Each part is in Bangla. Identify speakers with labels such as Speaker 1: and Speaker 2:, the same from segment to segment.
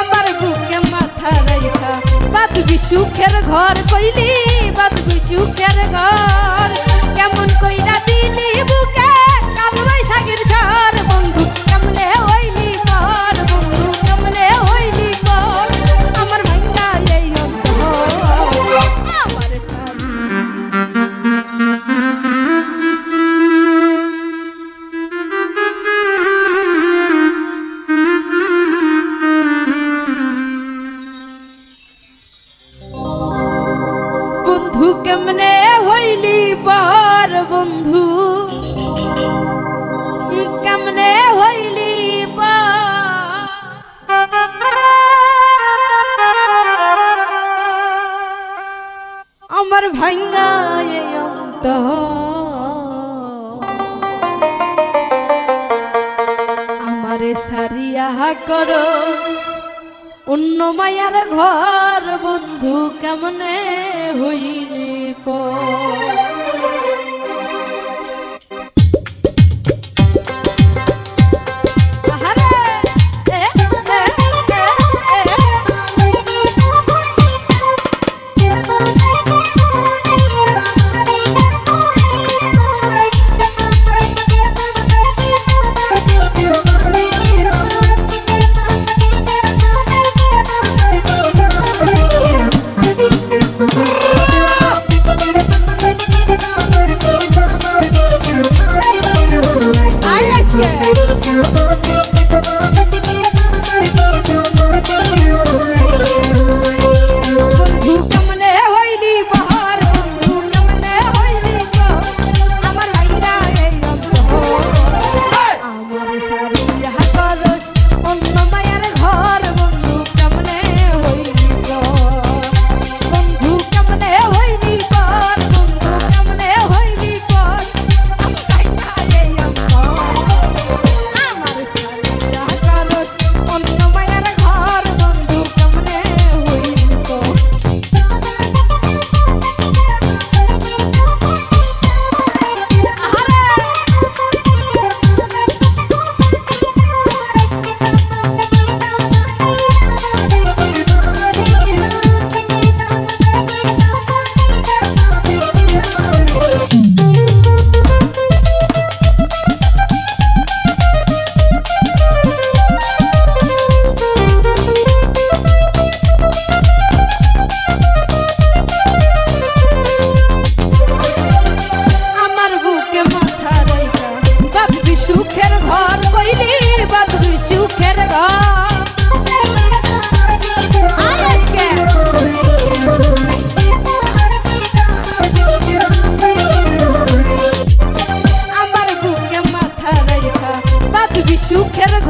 Speaker 1: আমার বুকে মাথা রাইখা। বাঁচবি সুখের ঘর কইলি বাঁচবি সুখের ঘর। কেমন কইরা দিলি বুকে, কাল বৈশাখের ঝড়, বন্ধু। আমার ভাঙ্গায় আমারে সারিয়া কর অন্য মায়ার ঘর বন্ধু কেমনে হই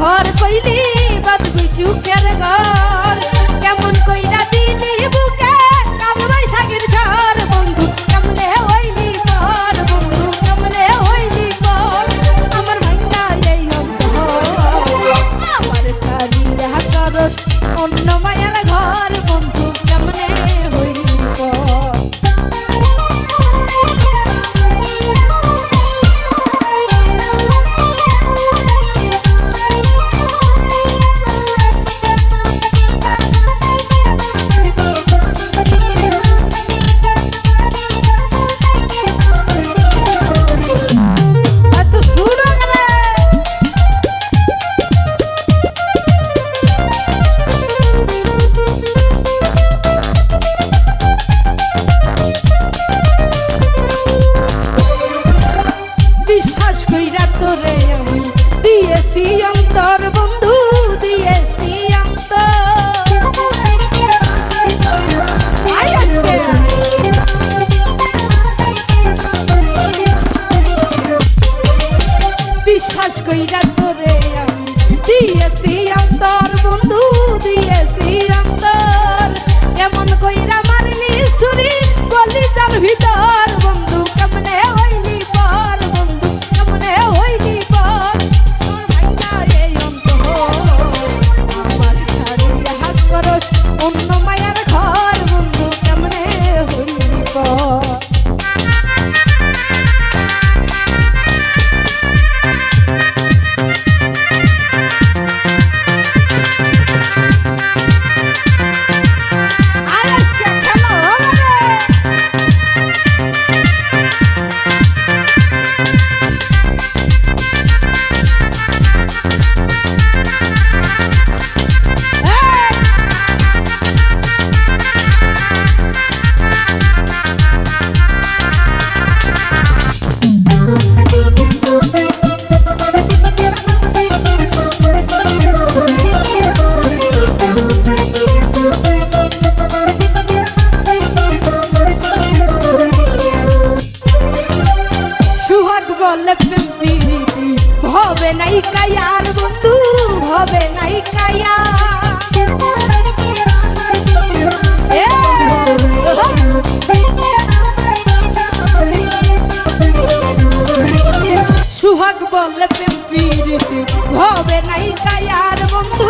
Speaker 1: ঘর পাইলে বাঁচবি সুখের ঘর। ফাঁস কইরা তোরে আমি দিয়েছি অন্তর বন্ধু দিয়েছি। প্রীতি। হবে নাই কায়ার বন্ধু হবে নাই কায়া সুহাগ বললে প্রীতি হবে নাই কায়ার বন্ধু